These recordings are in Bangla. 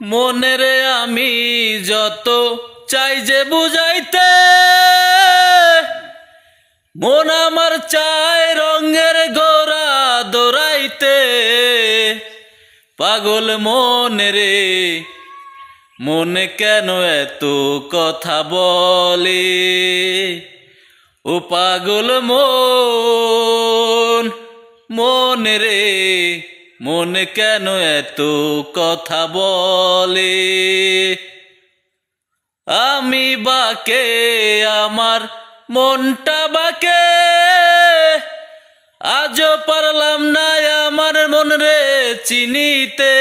মনের আমি যত চাই যে বুঝাইতে, মন আমার চাই রঙের গোরা দৌড়াইতে। পাগল মনে রে, মনে কেন এত কথা বলে? ও পাগল মন, মনে রে মনে কেন এত কথা বলে? আমি বাকে, আমার মনটা বাকে। আজও পারলাম না আমার মন রে চিনিতে।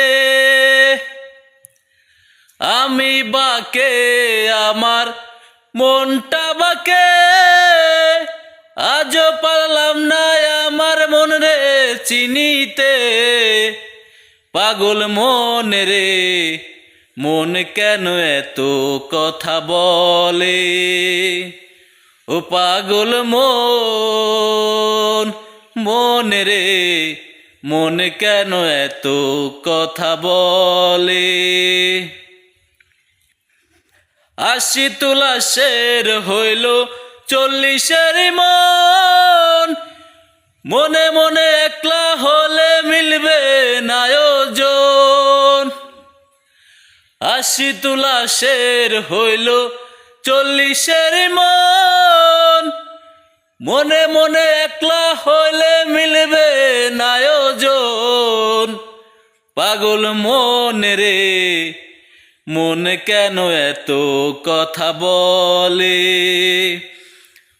আমি বাকে, আমার মনটা বাকে। আজও পারলাম চিনিতে পাগল মনে রে, মন কেন এত কথা বলে? ও পাগল মন, মনে রে, মন কেন এত কথা বলে? আশি তুলা শের হইল চল্লিশের মন মনে মনে একলা হলে মিলবে নায়োজন আশি তুলা শের হইল চল্লিশের মন। মনে মনে একলা হইলে মিলবে নায়োজন পাগল মনে রে, মন কেন এত কথা বলে?